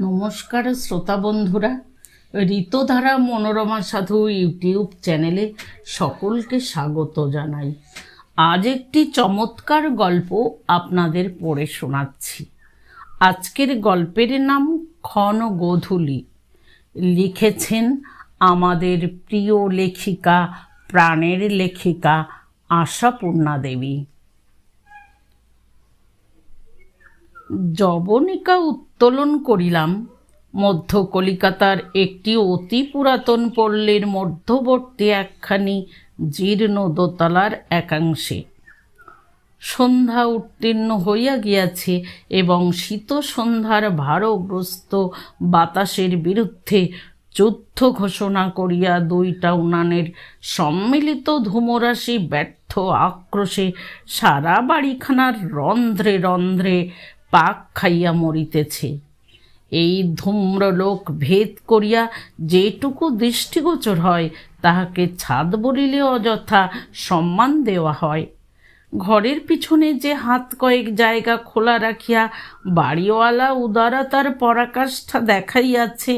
নমস্কার শ্রোতা বন্ধুরা, ঋতধারা মনোরমা সাধু ইউটিউব চ্যানেলে সকলকে স্বাগত জানাই। আজ একটি চমৎকার গল্প আপনাদের পড়ে শোনাচ্ছি। আজকের গল্পের নাম ক্ষণ গোধূলি। লিখেছেন আমাদের প্রিয় লেখিকা, প্রাণের লেখিকা আশাপূর্ণা দেবী। যবনিকা উত্তোলন করিলাম। মধ্য কলিকাতার একটি অতি পুরাতন পল্লীর মধ্যবর্তী একখানি জীর্ণ দোতলার একাংশে। সন্ধ্যা উত্তীর্ণ হইয়া গিয়াছে এবং শীত সন্ধ্যার ভারগ্রস্ত বাতাসের বিরুদ্ধে যুদ্ধ ঘোষণা করিয়া দুইটা উনানের সম্মিলিত ধূমরাশি ব্যর্থ আক্রোশে সারা বাড়িখানার রন্ধ্রে রন্ধ্রে পাক খাইয়া মরিতেছে। এই ধূম্রলোক ভেদ করিয়া যেটুকু দৃষ্টিগোচর হয়, তাহাকে ছাদ বলিলে অযথা সম্মান দেওয়া হয়। ঘরের পিছনে যে হাত কয়েক জায়গা খোলা রাখিয়া বাড়িওয়ালা উদারতার পরাকাষ্ঠা দেখাইয়াছে,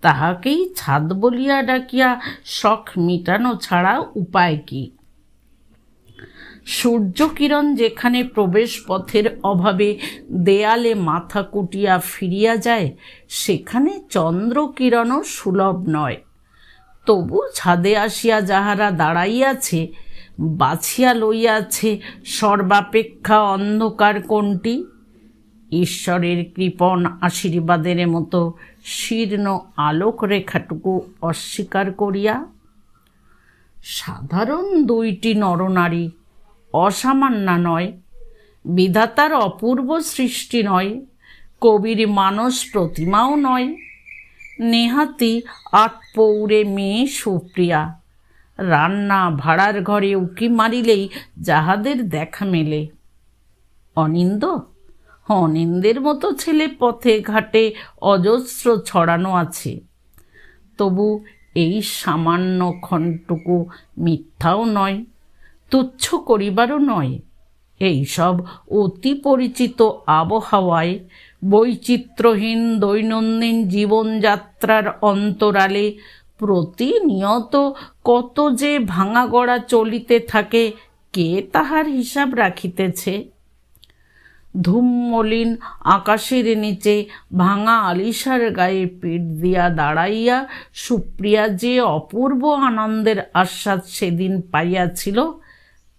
তাহাকেই ছাদ বলিয়া ডাকিয়া শখ মিটানো ছাড়া উপায় কি? সূর্যকিরণ যেখানে প্রবেশ পথের অভাবে দেয়ালে মাথা কুটিয়া ফিরিয়া যায়, সেখানে চন্দ্রকিরণও সুলভ নয়। তবু ছাদে আসিয়া যাহারা দাঁড়াইয়াছে, বাছিয়া লইয়াছে সর্বাপেক্ষা অন্ধকার কোনটি? ঈশ্বরের কৃপণ আশীর্বাদের মতো শীর্ণ আলোক রেখাটুকু অস্বীকার করিয়া সাধারণ দুইটি নরনারী অসামান্য নয়, বিধাতার অপূর্ব সৃষ্টি নয়, কবির মানস প্রতিমাও নয়। নেহাতি আটপৌরে মেয়ে সুপ্রিয়া, রান্না ভাড়ার ঘরে উকি মারিলেই যাহাদের দেখা মেলে। অনিন্দ? অনিন্দের মতো ছেলে পথে ঘাটে অজস্র ছড়ানো আছে। তবু এই সামান্য ক্ষণটুকু মিথ্যাও নয়। তুচ্ছ করিবারও নয়। এইসব অতি পরিচিত আবহাওয়ায় বৈচিত্র্যহীন দৈনন্দিন জীবনযাত্রার অন্তরালে প্রতিনিয়ত কত যে ভাঙা গড়া চলিতে থাকে, কে তাহার হিসাব রাখিতেছে? ধূমমলিন আকাশের নিচে ভাঙা আলিশার গায়ে পিঠ দিয়া দাঁড়াইয়া সুপ্রিয়া যে অপূর্ব আনন্দের আশ্বাদ সেদিন পাইয়াছিল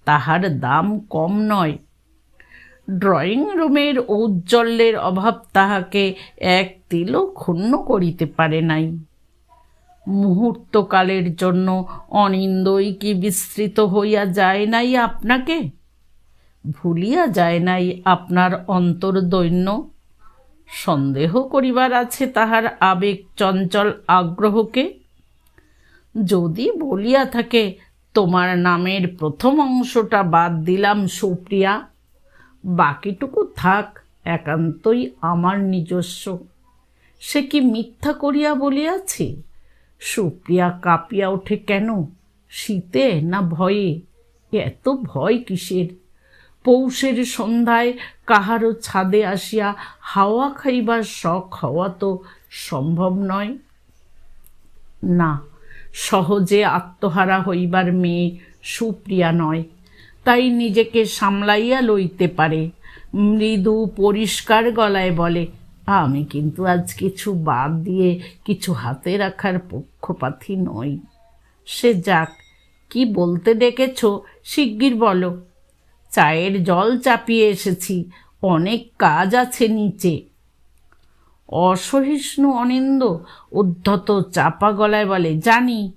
তাহার দাম কম নয়। ড্রয়িং রুমের ঔজ্জ্বল্যের অভাব তাহাকে এক তিলও ক্ষুণ্ণ করিতে পারে নাই। মুহূর্তকালের জন্য অনিন্দই কি বিস্তৃত হইয়া যায় নাই আপনাকে? ভুলিয়া যায় নাই আপনার অন্তর্দৈন্য। সন্দেহ করিবার আছে তাহার আবেগ চঞ্চল আগ্রহকে। যদি বলিয়া থাকে তোমার নামের প্রথম অংশটা বাদ দিলাম, সুপ্রিয়া। বাকিটুকু থাক, একান্তই আমার নিজস্ব। সে কি মিথ্যা করিয়া বলিয়াছে? সুপ্রিয়া কাঁপিয়া ওঠে কেন? শীতে না ভয়ে? এত ভয় কিসের? পৌষের সন্ধ্যায় কাহারও ছাদে আসিয়া হাওয়া খাইবার শখ হওয়া তো সম্ভব নয়। না সহজে আত্মহারা হইবার মেয়ে সুপ্রিয়া নয়। তাই নিজেকে সামলাইয়া লইতে পারে। মৃদু পরিষ্কার গলায় বলে, আমি কিন্তু আজ কিছু বাদ দিয়ে কিছু হাতে রাখার পক্ষপাতী নই। সে যাক, কি বলতে ডেকেছ? শিগগির বলো। চায়ের জল চাপিয়ে এসেছি। অনেক কাজ আছে নিচে। অসহিষ্ণু অনিন্দ উদ্ধত চাপা গলায় বলে, জানি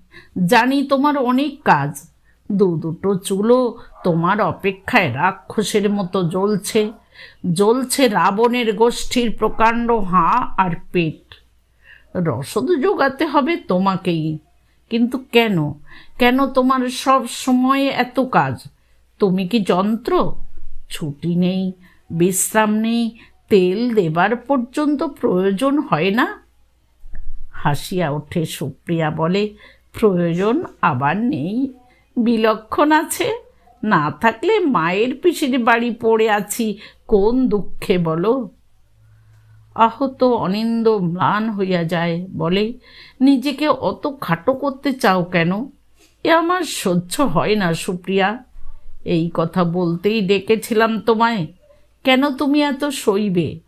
জানি তোমার অনেক কাজ। দু দুটো চুলো তোমার অপেক্ষায় রাক্ষসের মতো জ্বলছে। জ্বলছে রাবণের গোষ্ঠীর প্রকাণ্ড হাঁ আর পেট। রসদ জোগাতে হবে তোমাকেই। কিন্তু কেন? কেন তোমার সব সময়ে এত কাজ? তুমি কি যন্ত্র? ছুটি নেই, বিশ্রাম নেই তেল দেবার পর্যন্ত প্রয়োজন হয় না? হাসিয়া ওঠে সুপ্রিয়া বলে, প্রয়োজন আবার নেই। বিলক্ষণ আছে। না থাকলে মায়ের পিসির বাড়ি পড়ে আছি, কোন দুঃখে বলো? আহত অনিন্দ ম্লান হইয়া যায়, বলে, নিজেকে অত খাটো করতে চাও কেন? এ আমার সহ্য হয় না সুপ্রিয়া। এই কথা বলতেই ডেকেছিলাম তোমায়। কেন তুমি এত সইবে?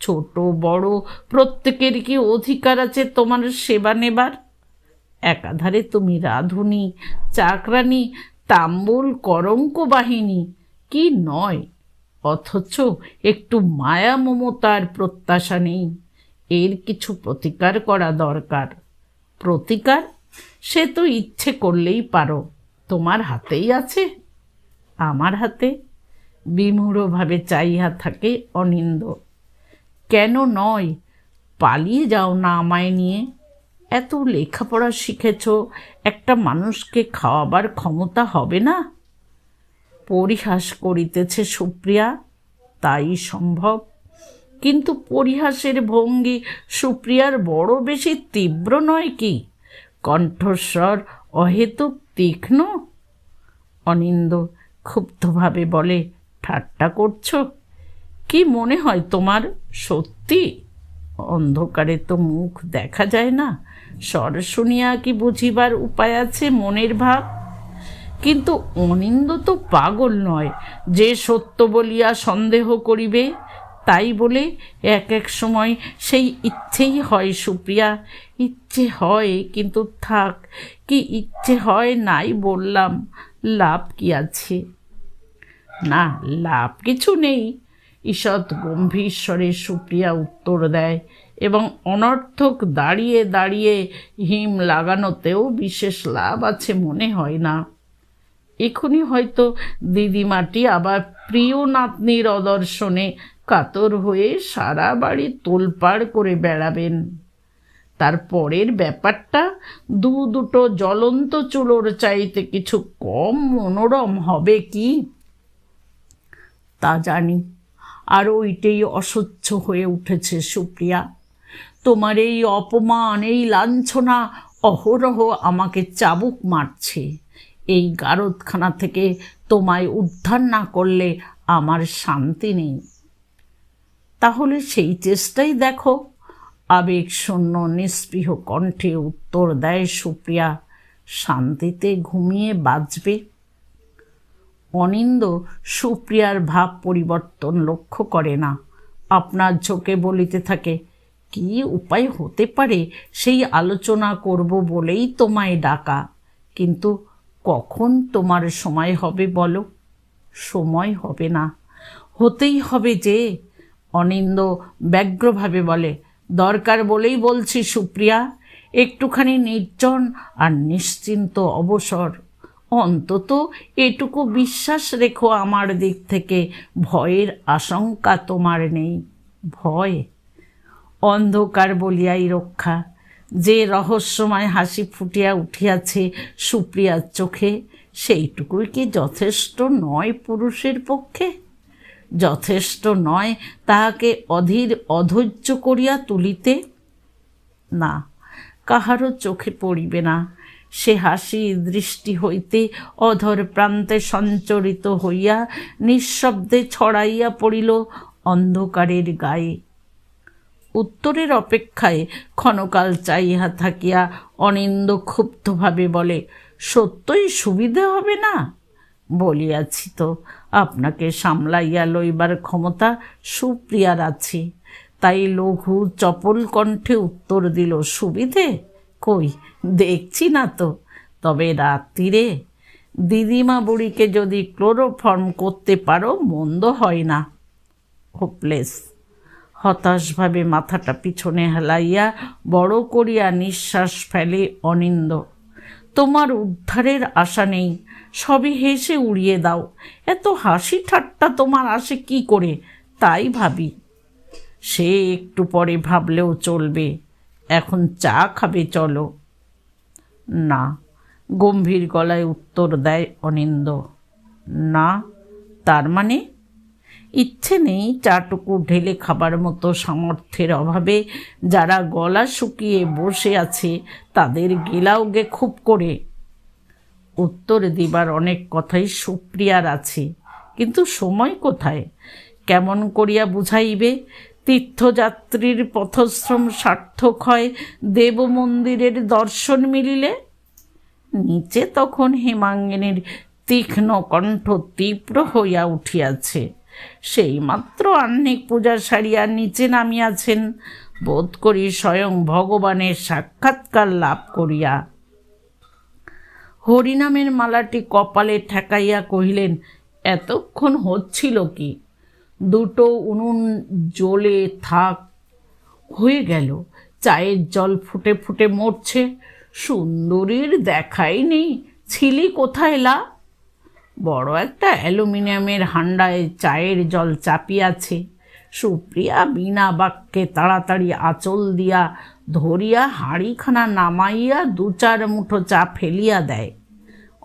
ছোট, বড়, প্রত্যেকের কি অধিকার আছে তোমার সেবা নেবার? একাধারে তুমি রাধুনি, চাকরানি, তাম্বুল, করঙ্ক বাহিনী, কি নয়? অথচ একটু মায়া মমতার প্রত্যাশা নেই। এর কিছু প্রতিকার করা দরকার। প্রতিকার? সে তো ইচ্ছে করলেই পারো। তোমার হাতেই আছে। আমার হাতে? বিমূঢ়ভাবে চাইয়া থাকে অনিন্দ। কেন নয়? পালিয়ে যাও না আমায় নিয়ে। এত লেখাপড়া শিখেছ, একটা মানুষকে খাওয়াবার ক্ষমতা হবে না? পরিহাস করিতেছে সুপ্রিয়া, তাই সম্ভব। কিন্তু পরিহাসের ভঙ্গি সুপ্রিয়ার বড় বেশি তীব্র নয় কি? কণ্ঠস্বর অহেতুক তীক্ষ্ণ। অনিন্দ ক্ষুব্ধভাবে বলে ঠাট্টা করছ? কি মনে হয় তোমার? সত্যি? অন্ধকারে তো মুখ দেখা যায় না। স্বর শুনিয়া কি বুঝিবার উপায় আছে মনের ভাব? কিন্তু অনিন্দ তো পাগল নয়। যে সত্য বলিয়া সন্দেহ করিবে, তাই বলে এক এক সময় সেই ইচ্ছেই হয় সুপ্রিয়া। ইচ্ছে হয়, কিন্তু থাক, কি ইচ্ছে হয় নাই বললাম, লাভ কি আছে? না, লাভ কিছু নেই। ঈষৎ গম্ভীর স্বরে সুপ্রিয়া উত্তর দেয়, এবং অনর্থক দাঁড়িয়ে দাঁড়িয়ে হিম লাগানোতেও বিশেষ লাভ আছে মনে হয় না। এখনই হয়তো দিদিমাটি আবার প্রিয় নাতনির অদর্শনে কাতর হয়ে সারা বাড়ি তোলপাড় করে বেড়াবেন। তার পরের ব্যাপারটা দু দুটো জ্বলন্ত চুলোর চাইতে কিছু কম মনোরম হবে কি? তা জানি। আর ওইটাই অসহ্য হয়ে উঠেছে সুপ্রিয়া। তোমার এই অপমান, এই লাঞ্ছনা অহরহ আমাকে চাবুক মারছে। এই গারদখানা থেকে তোমায় উদ্ধার না করলে আমার শান্তি নেই। তাহলে সেই চেষ্টাই দেখো। আবেগ শূন্য নিস্পৃহ কণ্ঠে উত্তর দেয় সুপ্রিয়া। শান্তিতে ঘুমিয়ে বাঁচবে। অনিন্দ সুপ্রিয়ার ভাব পরিবর্তন লক্ষ্য করে না। আপনার ঝোঁকে বলিতে থাকে, কি উপায় হতে পারে সেই আলোচনা করব বলেই তোমায় ডাকা। কিন্তু কখন তোমার সময় হবে বলো? সময় হবে না। হতেই হবে যে, অনিন্দ ব্যগ্রভাবে বলে, দরকার বলেই বলছি সুপ্রিয়া, একটুখানি নির্জন আর নিশ্চিন্ত অবসর। অন্তত এটুকু বিশ্বাস রেখো আমার দিক থেকে। ভয়ের আশঙ্কা তোমার নেই। ভয়। অন্ধকার বলিয়াই রক্ষা। যে রহস্যময় হাসি ফুটিয়া উঠিয়াছে সুপ্রিয়ার চোখে, সেইটুকুই কি যথেষ্ট নয় পুরুষের পক্ষে? যথেষ্ট নয় তাহাকে অধীর অধৈর্য করিয়া তুলিতে? না, কাহারও চোখে পড়িবে না। সে হাসি দৃষ্টি হইতে অধর প্রান্তে সঞ্চরিত হইয়া নিঃশব্দে ছড়াইয়া পড়িল অন্ধকারের গায়ে। উত্তরের অপেক্ষায় ক্ষণকাল চাইয়া থাকিয়া অনিন্দ ক্ষুব্ধভাবে বলে, সত্যই সুবিধে হবে না? বলিয়াছি তো, আপনাকে সামলাইয়া লইবার ক্ষমতা সুপ্রিয়ার আছে। তাই লঘু চপল কণ্ঠে উত্তর দিল, সুবিধে? কই? দেখছি না তো। তবে রাত্রিরে দিদিমা বুড়িকে যদি ক্লোরোফর্ম করতে পারো, মন্দ হয় না। হোপলেস। হতাশভাবে মাথাটা পিছনে হেলাইয়া বড় করিয়া নিঃশ্বাস ফেলে অনিন্দ। তোমার উদ্ধারের আশা নেই। সবই হেসে উড়িয়ে দাও। এত হাসি ঠাট্টা তোমার আসে কি করে? তাই ভাবি। সে একটু পরে ভাবলেও চলবে। এখন চা খাবে, চলো। না, গম্ভীর গলায় উত্তর দেয় অনিন্দ। না, তার মানে? ইচ্ছে নেই চাটুকু ঢেলে খাবার মতো সামর্থ্যের অভাবে যারা গলা শুকিয়ে বসে আছে, তাদের গেলাও গে খুব করে। উত্তর দিবার অনেক কথাই সুপ্রিয়ার আছে, কিন্তু সময় কোথায়? কেমন করিয়া বুঝাইবে? তীর্থযাত্রীর পথশ্রম সার্থক হয়। দেব মন্দিরের দর্শন মিলিলে নিচে তখন হেমাঙ্গিনীর তীক্ষ্ণ কণ্ঠ তীব্র হইয়া উঠিয়াছে। সেই মাত্র আহ্নিক পূজা সারিয়া নিচে নামিয়াছেন। বোধ করি স্বয়ং ভগবানের সাক্ষাৎকার লাভ করিয়া। হরিনামের মালাটি কপালে ঠেকাইয়া কহিলেন, এতক্ষণ হচ্ছিল কি? দুটো উনুন জ্বলে থাক, হয়ে গেল। চায়ের জল ফুটে ফুটে মরছে। সুন্দরীর দেখাই নেই। ছিলি কোথায় লা? বড় একটা অ্যালুমিনিয়ামের হান্ডায় চায়ের জল চাপিয়াছে। সুপ্রিয়া বিনা বাক্যে তাড়াতাড়ি আঁচল দিয়া ধরিয়া হাঁড়িখানা নামাইয়া দু চার মুঠো চা ফেলিয়া দেয়।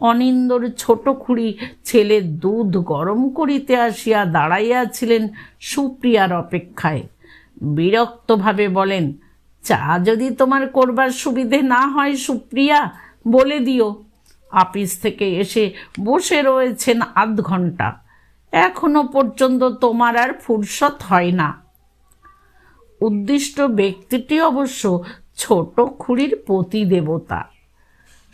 অনিন্দর ছোট খুঁড়ি ছেলে দুধ গরম করিতে আসিয়া দাঁড়াইয়াছিলেন সুপ্রিয়ার অপেক্ষায়। বিরক্তভাবে বলেন, চা যদি তোমার করবার সুবিধে না হয় সুপ্রিয়া, বলে দিও। আপিস থেকে এসে বসে রয়েছেন আধ ঘণ্টা এখনও পর্যন্ত তোমার আর ফুরসত হয় না। উদ্দিষ্ট ব্যক্তিটি অবশ্য ছোট খুঁড়ির পতি দেবতা।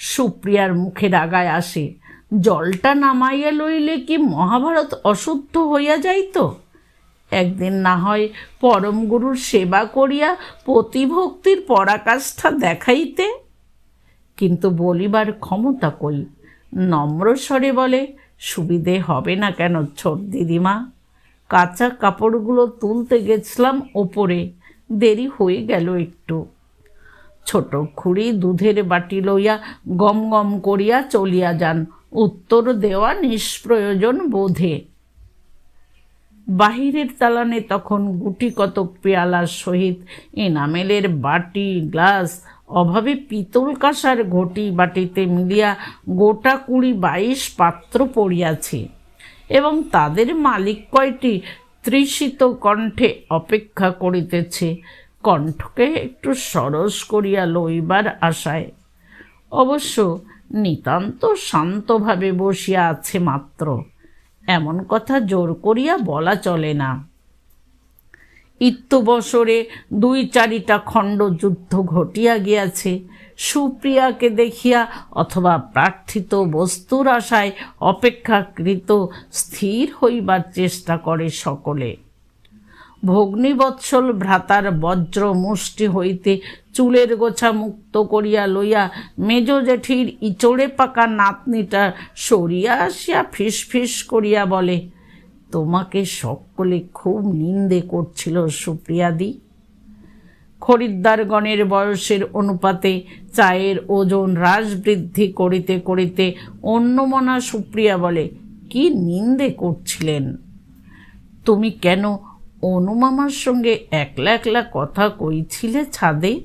সুপ্রিয়ার মুখে রাগায় আসে। জলটা নামাইয়া লইলে কি মহাভারত অশুদ্ধ হইয়া যাইত? একদিন না হয় পরম গুরুর সেবা করিয়া প্রতিভক্তির পরাকাষ্ঠা দেখাইতে। কিন্তু বলিবার ক্ষমতা কই? নম্র স্বরে বলে, সুবিধে হবে না কেন ছোট দিদিমা? কাঁচা কাপড়গুলো তুলতে গেছিলাম ওপরে। দেরি হয়ে গেল একটু। ছোট খুঁড়ি দুধের বাটি লইয়া গম গম করিয়া চলিয়া যান। উত্তর দেওয়া নিষ্প্রয়োজন বোধে। বাহিরের তালানে তখন গুটি কত পেয়ালার সহিত এনামেলের বাটি, গ্লাস, অভাবে পিতল কাঁসার ঘটি বাটিতে মিলিয়া গোটা কুড়ি বাইশ পাত্র পড়িয়াছে এবং তাদের মালিক কয়টি তৃষিত কণ্ঠে অপেক্ষা করিতেছে। কণ্ঠকে একটু সরস করিয়া লইবার আশায়। অবশ্য নিতান্ত শান্তভাবে বসিয়া আছে মাত্র। এমন কথা জোর করিয়া বলা চলে না। ইত্যবসরে দুই চারিটা খণ্ড যুদ্ধ ঘটিয়া গিয়াছে। সুপ্রিয়াকে দেখিয়া অথবা প্রার্থিত বস্তুর আশায় অপেক্ষাকৃত স্থির হইবার চেষ্টা করে সকলে। ভগ্নিবৎসল ভ্রাতার বজ্র মুষ্টি হইতে চুলের গোছা মুক্ত করিয়া লইয়া মেজ জেঠির ইচড়ে পাকা নাতনিটা সরিয়া আসিয়া ফিস করিয়া বলে, তোমাকে সকলে খুব নিন্দে করছিল সুপ্রিয়াদি খরিদ্দারগণের বয়সের অনুপাতে চায়ের ওজন হ্রাস বৃদ্ধি করিতে করিতে অন্যমনা সুপ্রিয়া বলে, কি নিন্দে করছিলেন? তুমি কেন অনুমামার সঙ্গে একলা একলা কথা কইছিলে ছাদে?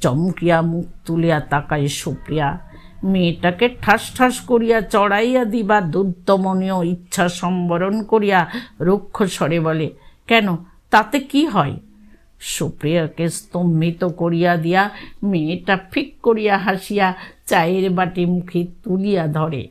চমকিয়া মুখ তুলিয়া তাকায় সুপ্রিয়া। মেয়েটাকে ঠাস ঠাস করিয়া চড়াইয়া দিবা, দুর্দমনীয় ইচ্ছা সম্বরণ করিয়া রুক্ষ স্বরে বলে, কেন? তাতে কি হয়? সুপ্রিয়াকে স্তম্ভিত করিয়া দিয়া মেয়েটা ফিক করিয়া হাসিয়া চায়ের বাটি মুখে তুলিয়া ধরে।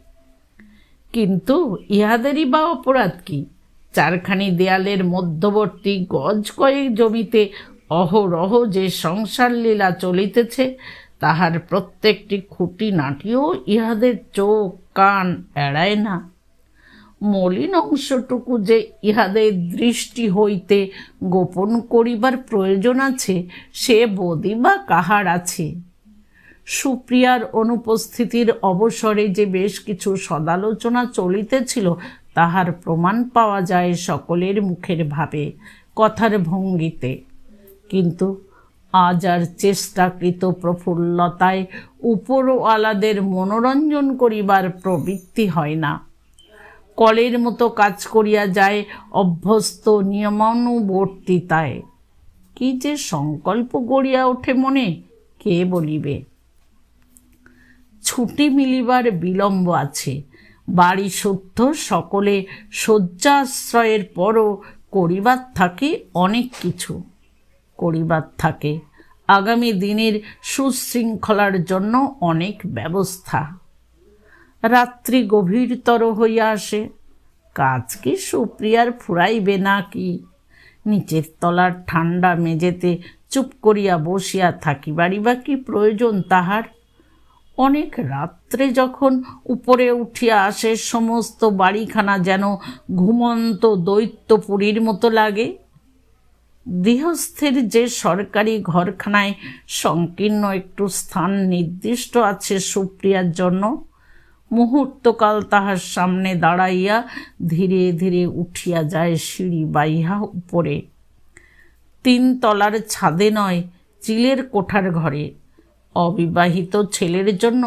কিন্তু ইহাদেরই বা অপরাধ কি? চারখানি দেয়ালের মধ্যবর্তী গজ কয়েক জমিতে অহরহ যে সংসার লীলা চলিতেছে, তাহার প্রত্যেকটি খুঁটি নাটিও ইহাদের চোখ কান এড়ায় না। মলিন অংশটুকু যে ইহাদের দৃষ্টি হইতে গোপন করিবার প্রয়োজন আছে, সে বোধই বা কাহার আছে। সুপ্রিয়ার অনুপস্থিতির অবসরে যে বেশ কিছু সদালোচনা চলিতেছিল তাহার প্রমাণ পাওয়া যায় সকলের মুখের ভাবে, কথার ভঙ্গিতে। কিন্তু আজ আর চেষ্টাকৃত প্রফুল্লতায় উপরওয়ালাদের মনোরঞ্জন করিবার প্রবৃত্তি হয় না। কলের মতো কাজ করিয়া যায় অভ্যস্ত নিয়মানুবর্তিতায়। কি যে সংকল্প গড়িয়া ওঠে মনে, কে বলিবে? ছুটি মিলিবার বিলম্ব আছে। বাড়ি শুদ্ধ, সকলে শয্যাশ্রয়ের পরও করিবার থাকে অনেক কিছু। করিবার থাকে। আগামী দিনের সুশৃঙ্খলার জন্য অনেক ব্যবস্থা। রাত্রি গভীরতর হইয়া আসে। কাজ কি সুপ্রিয়ার ফুরাইবে না কি নিচের তলার ঠান্ডা মেঝেতে চুপ করিয়া বসিয়া থাকিবারই বা কি প্রয়োজন তাহার? অনেক রাত্রে যখন উপরে উঠিয়া আসে, সমস্ত বাড়িখানা যেন ঘুমন্ত দৈত্যপুরীর মতো লাগে। গৃহস্থের যে সরকারি ঘরখানায় সংকীর্ণ একটু স্থান নির্দিষ্ট আছে সুপ্রিয়ার জন্য, মুহূর্তকাল তাহার সামনে দাঁড়াইয়া ধীরে ধীরে উঠিয়া যায় সিঁড়ি বাইহা উপরে। তিন তলার ছাদে নয়, চিলের কোঠার ঘরে। অবিবাহিত ছেলের জন্য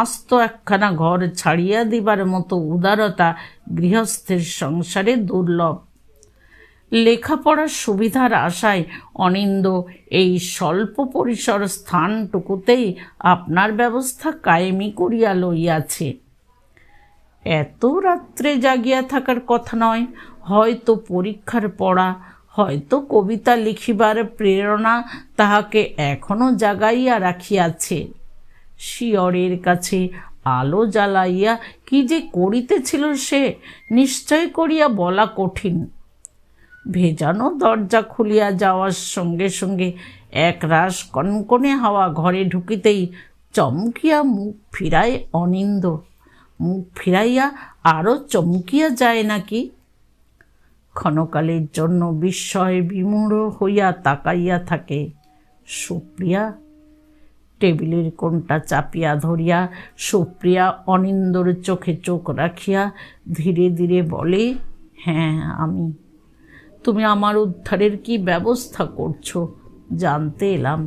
আস্ত একখানা ঘর ছাড়িয়া দিবার মতো উদারতা গৃহস্থের সংসারে দুর্লভ। লেখাপড়ার সুবিধার আশায় অনিন্দ এই স্বল্প পরিসর স্থানটুকুতেই আপনার ব্যবস্থা কায়েমি করিয়া লইয়াছে। এত রাত্রে জাগিয়া থাকার কথা নয়, হয়তো পরীক্ষার পড়া হয়তো কবিতা লিখিবার প্রেরণা তাহাকে এখনও জাগাইয়া রাখিয়াছে। শিয়রের কাছে আলো জ্বালাইয়া কি যে করিতেছিল সে, নিশ্চয় করিয়া বলা কঠিন। ভেজানো দরজা খুলিয়া যাওয়ার সঙ্গে সঙ্গে এক রাস কনকনে হাওয়া ঘরে ঢুকিতেই চমকিয়া মুখ ফিরায় অনিন্দ মুখ ফিরাইয়া আরও চমকিয়া যায় নাকি? ক্ষণকালের জন্য বিস্ময় বিমূঢ় হইয়া তাকাইয়া থাকে। সুপ্রিয়া, টেবিলের কোণটা চাপিয়া ধরিয়া সুপ্রিয়া অনিন্দর চোখে চোখ রাখিয়া ধীরে ধীরে বলে হ্যাঁ আমি। তুমি আমার উদ্ধারের কি ব্যবস্থা করছ? জানতে এলাম।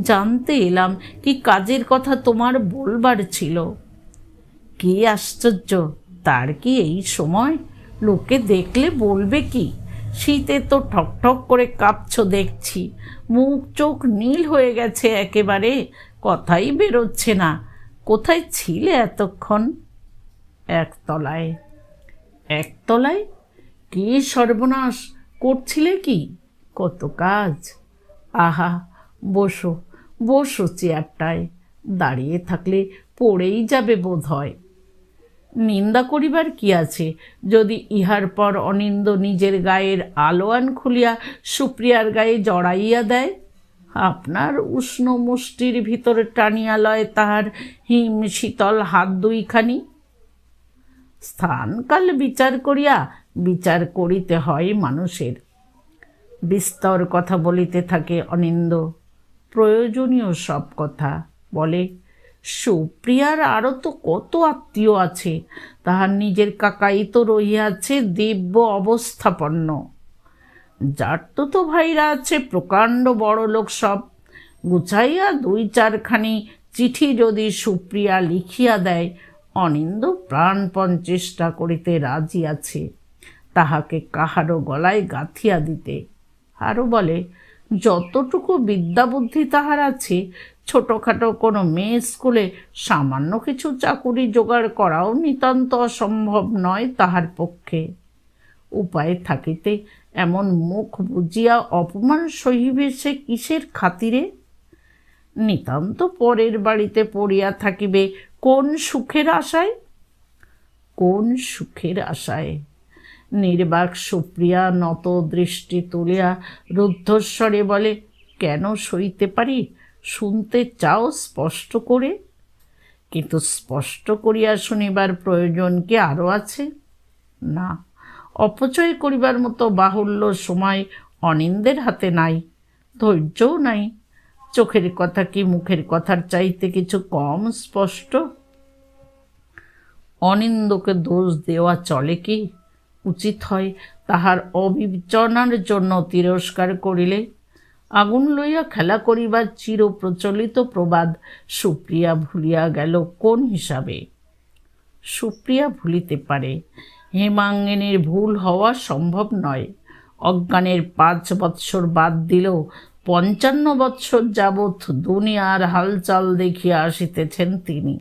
জানতে এলাম কি কাজের কথা তোমার বলবার ছিল। কি আশ্চর্য, তার কি এই সময় লোকে দেখলে বলবে কি? শীতে তো ঠকঠক করে কাঁপছ দেখছি। মুখ চোখ নীল হয়ে গেছে একেবারে। কথাই বেরোচ্ছে না। কোথায় ছিলে এতক্ষণ? একতলায়। একতলায়? কি সর্বনাশ করছিলে কি? কত কাজ। আহা, বসো বসো চেয়ারটায়। দাঁড়িয়ে থাকলে পড়েই যাবে বোধ হয় নিন্দা করিবার কি আছে? যদি ইহার পর অনিন্দ নিজের গায়ের আলোয়ান খুলিয়া সুপ্রিয়ার গায়ে জড়াইয়া দেয়? আপনার উষ্ণ মুষ্টির ভিতরে টানিয়া লয় তাহার হিম শীতল হাত দুইখানি। স্থানকাল বিচার করিয়া বিচার করিতে হয় মানুষের। বিস্তর কথা বলিতে থাকে অনিন্দ। প্রয়োজনীয় সব কথা বলে সুপ্রিয়ার আরও তো কত আত্মীয় আছে। তাহার নিজের কাকাই তো রহিয়াছে দিব্য অবস্থাপন্ন। যার তো তো ভাইরা আছে, প্রকাণ্ড বড় লোক সব। গুছাইয়া দুই চারখানি চিঠি যদি সুপ্রিয়া লিখিয়া দেয়, অনিন্দ প্রাণপণ চেষ্টা করিতে রাজি আছে। তাহাকে কাহারও গলায় গাঁথিয়া দিতে। আরও বলে, যতটুকু বিদ্যাবুদ্ধি তাহার আছে ছোটোখাটো কোনো মেয়ে স্কুলে সামান্য কিছু চাকুরি জোগাড় করাও নিতান্ত অসম্ভব নয় তাহার পক্ষে। উপায় থাকিতে এমন মুখ বুঝিয়া অপমান সহিবে সে কিসের খাতিরে? নিতান্ত পরের বাড়িতে পড়িয়া থাকিবে কোন সুখের আশায়? কোন সুখের আশায়? নির্বাক সুপ্রিয়া নত দৃষ্টি তুলিয়া রুদ্ধস্বরে বলে, কেন সইতে পারি? শুনতে চাও স্পষ্ট করে? কিন্তু স্পষ্ট করিয়া শুনিবার প্রয়োজন কি আরও আছে? না, অপচয় করিবার মতো বাহুল্য সময় অনিন্দের হাতে নাই, ধৈর্যও নাই। চোখের কথা কি মুখের কথার চাইতে কিছু কম স্পষ্ট? অনিন্দকে দোষ দেওয়া চলে কি? উচিত হয় তাহার অবিবেচনার জন্য তিরস্কার করিলে। আগুন লইয়া খেলা করিবার চির প্রচলিত প্রবাদ সুপ্রিয়া ভুলিয়া গেল কোন হিসাবে? সুপ্রিয়া ভুলিতে পারে। হেমাঙ্গিনীর ভুল হওয়া সম্ভব নয়। অজ্ঞানের পাঁচ বৎসর বাদ দিলেও পঞ্চান্ন বৎসর যাবৎ দুনিয়ার হালচাল দেখিয়া আসিতেছেন তিনি।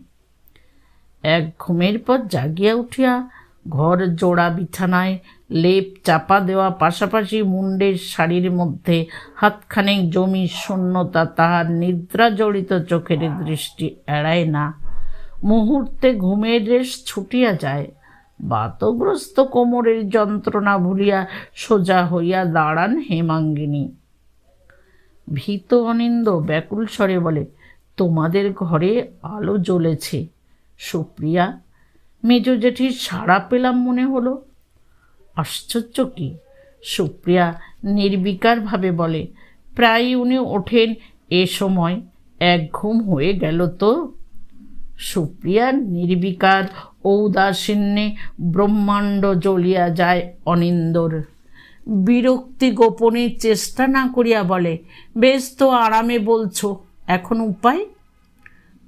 এক ঘুমের পর জাগিয়া উঠিয়া ঘর জোড়া বিছানায় লেপ চাপা দেওয়া, পাশাপাশি মুন্ডের শাড়ির মধ্যে হাতখানেক জমি শূন্যতা, তাহার নিদ্রা জড়িত চোখের দৃষ্টি এড়ায় না। মুহূর্তে ঘুমের রেশ ছুটিয়া যায়। বাতগ্রস্ত কোমরের যন্ত্রণা ভুলিয়া সোজা হইয়া দাঁড়ান হেমাঙ্গিনী। ভীত অনিন্দ ব্যাকুল স্বরে বলে, তোমাদের ঘরে আলো জ্বলেছে। সুপ্রিয়া, মেজ জেঠির সাড়া পেলাম মনে হলো। আশ্চর্য কি? সুপ্রিয়া নির্বিকারভাবে বলে, প্রায় উনি ওঠেন এ সময়, এক ঘুম হয়ে গেল তো? সুপ্রিয়া নির্বিকার, ঔদাসীন্যে ব্রহ্মাণ্ড জ্বলিয়া যায় অনিন্দর। বিরক্তি গোপনে চেষ্টা না করিয়া বলে, বেশ তো আরামে বলছো, এখন উপায়?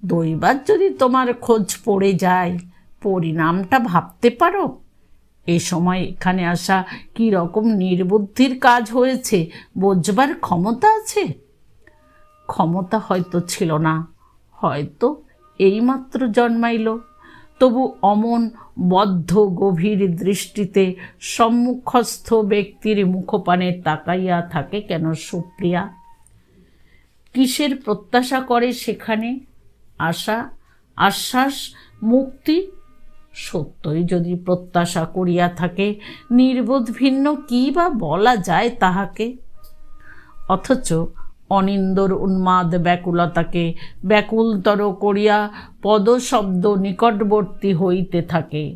দৈবার যদি তোমার খোঁজ পড়ে যায়, পরিণামটা ভাবতে পারো? এ সময় এখানে আসা কি রকম নির্বুদ্ধির কাজ হয়েছে? বোঝবার ক্ষমতা আছে? ক্ষমতা হয়তো ছিল না, হয়তো এইমাত্র জন্মাইল। তবু অমন বদ্ধ গভীর দৃষ্টিতে সম্মুখস্থ ব্যক্তির মুখপানে তাকাইয়া থাকে কেন সুপ্রিয়া? কিসের প্রত্যাশা করে সেখানে? আশা, আশ্বাস, মুক্তি সত্যই যদি প্রত্যাশা করিয়া থাকে, নির্বোধ ভিন্ন কী বা বলা যায় তাহাকে? অথচ অনিন্দর উন্মাদ ব্যাকুলতাকে ব্যাকুলতর করিয়া পদশব্দ নিকটবর্তী হইতে থাকে।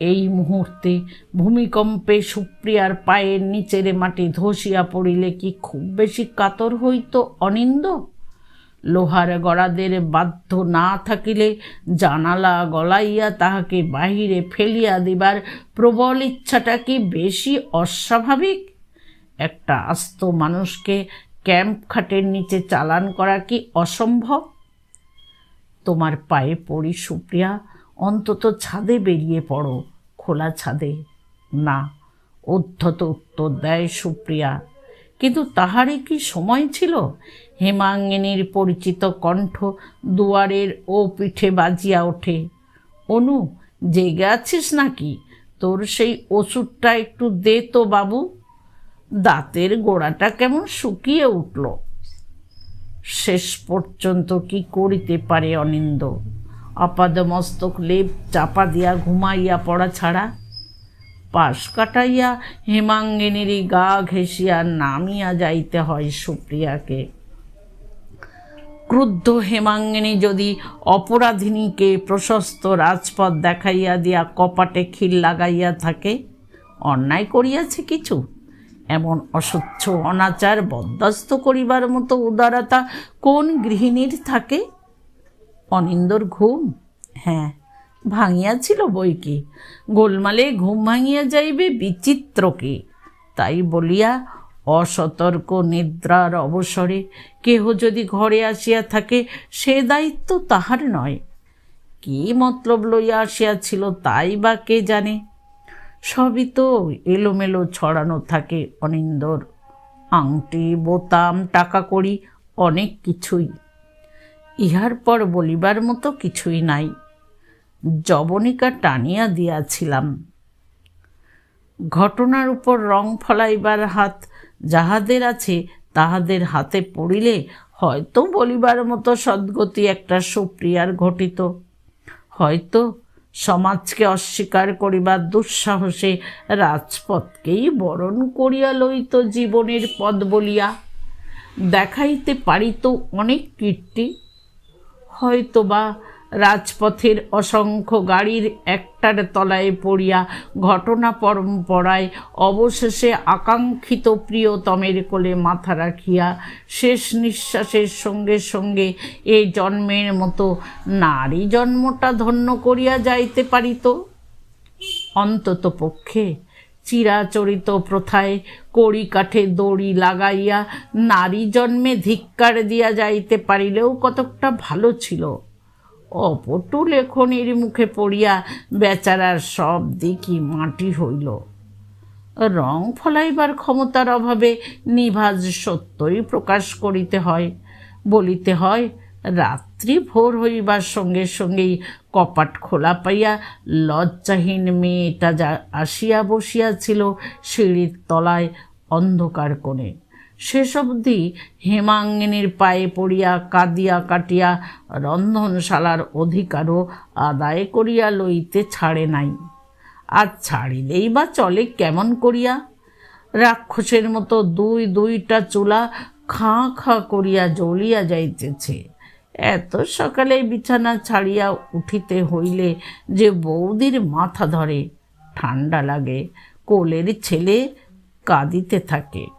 এই মুহূর্তে ভূমিকম্পে সুপ্রিয়ার পায়ের নিচের মাটি ধসিয়া পড়িলে কি খুব বেশি কাতর হইত অনিন্দ? লোহার গড়াদের বাধ্য না থাকিলে জানালা গলাইয়া তাহাকে বাহিরে ফেলিয়া দিবার প্রবল ইচ্ছাটা কি বেশি অস্বাভাবিক? একটা আস্ত মানুষকে ক্যাম্প খাটের নিচে চালান করা কি অসম্ভব? তোমার পায়ে পড়ি সুপ্রিয়া, অন্তত ছাদে বেরিয়ে পড়ো, খোলা ছাদে। না উদ্ধত উত্তর দেয় সুপ্রিয়া। কিন্তু তাহারই কি সময় ছিল? হেমাঙ্গিনীর পরিচিত কণ্ঠ দুয়ারের ও পিঠে বাজিয়া ওঠে। অনু, জেগে আছিস নাকি? তোর সেই ওষুধটা একটু দে তো বাবু। দাঁতের গোড়াটা কেমন শুকিয়ে উঠল। শেষ পর্যন্ত কি করিতে পারে অনিন্দ? আপাদমস্তক লেপ চাপা দিয়া ঘুমাইয়া পড়া ছাড়া পাশ কাটাইয়া হেমাঙ্গিনীরই গা ঘেঁষিয়া নামিয়া যাইতে হয় সুপ্রিয়াকে। ক্রুদ্ধ হেমাঙ্গিনী যদি অপরাধিনীকে প্রশস্ত রাজপথ দেখাইয়া দিয়া কপাটে খিল লাগাইয়া থাকে, অন্যায় করিয়াছে কিছু? এমন অসচ্ছ অনাচার বরদাস্ত করিবার মতো উদারতা কোন গৃহিণীর থাকে? অনিন্দর ঘুম? হ্যাঁ ভাঙিয়াছিল বই কি গোলমালে ঘুম ভাঙিয়া যাইবে বিচিত্রকে। তাই বলিয়া অসতর্ক নিদ্রার অবসরে কেহ যদি ঘরে আসিয়া থাকে, সে দায়িত্ব তাহার নয়। কি মতলব লইয়া আসিয়াছিল তাই বা কে জানে? সবই তো এলোমেলো ছড়ানো থাকে অনিন্দর। আংটি, বোতাম, টাকা করি অনেক কিছুই। ইহার পর বলিবার মতো কিছুই নাই। জবনিকা টানিয়া দিয়াছিলাম। ঘটনার উপর রং ফলাইবার হাত যাহাদের আছে, তাহাদের হাতে পড়িলে হয়তো বলিবার মতো সদ্গতি একটা সুপ্রিয়ার ঘটিত। হয়তো সমাজকে অস্বীকার করিবার দুঃসাহসে রাজপথকেই বরণ করিয়া লইত জীবনের পদ বলিয়া। দেখাইতে পারিত অনেক কীর্তি, হয়তোবা রাজপথের অসংখ্য গাড়ির একটার তলায় পড়িয়া ঘটনা পরম্পরায় অবশেষে আকাঙ্ক্ষিত প্রিয়তমের কোলে মাথা রাখিয়া শেষ নিঃশ্বাসের সঙ্গে সঙ্গে এ জন্মের মতো নারী জন্মটা ধন্য করিয়া যাইতে পারিত। অন্তত পক্ষে চিরাচরিত প্রথায় কড়ি কাঠে দড়ি লাগাইয়া নারী জন্মে ধিক্কার দিয়া যাইতে পারিলেও কতকটা ভালো ছিল। অপটু লেখনির মুখে পড়িয়া বেচারার সব দিকই মাটি হইল। রং ফলাইবার ক্ষমতার অভাবে নিভাজ সত্যই প্রকাশ করিতে হয়। বলিতে হয়, রাত্রি ভোর হইবার সঙ্গে সঙ্গেই কপাট খোলা পাইয়া লজ্জাহীন মেয়েটা যা আসিয়া বসিয়াছিল সিঁড়ির তলায় অন্ধকার কোণে। শেষ অবধি হেমাঙ্গিনীর পায়ে পড়িয়া কাঁদিয়া কাটিয়া রন্ধনশালার অধিকারও আদায় করিয়া লইতে ছাড়ে নাই। আর ছাড়িলেই বা চলে কেমন করিয়া? রাক্ষসের মতো দুই দুইটা চুলা খাঁ খাঁ করিয়া জ্বলিয়া যাইতেছে। এত সকালে বিছানা ছাড়িয়া উঠিতে হইলে যে বৌদির মাথা ধরে ঠান্ডা লাগে, কোলের ছেলে কাঁদিতে থাকে।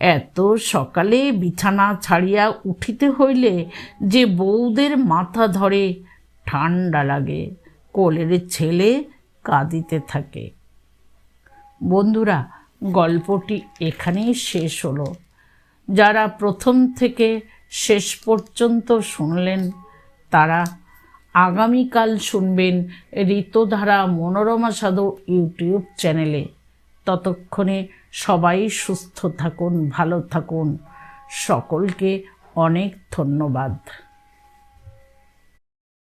এত সকালে বিছানা ছাড়িয়া উঠিতে হইলে যে বৌদের মাথা ধরে ঠান্ডা লাগে, কোলের ছেলে কাঁদিতে থাকে। বন্ধুরা, গল্পটি এখানেই শেষ হলো। যারা প্রথম থেকে শেষ পর্যন্ত শুনলেন, তারা আগামীকাল শুনবেন ঋতধারা মনোরমা সাধু ইউটিউব চ্যানেলে। ততক্ষণে সবাই সুস্থ থাকুন ভালো থাকুন। সকলকে অনেক ধন্যবাদ।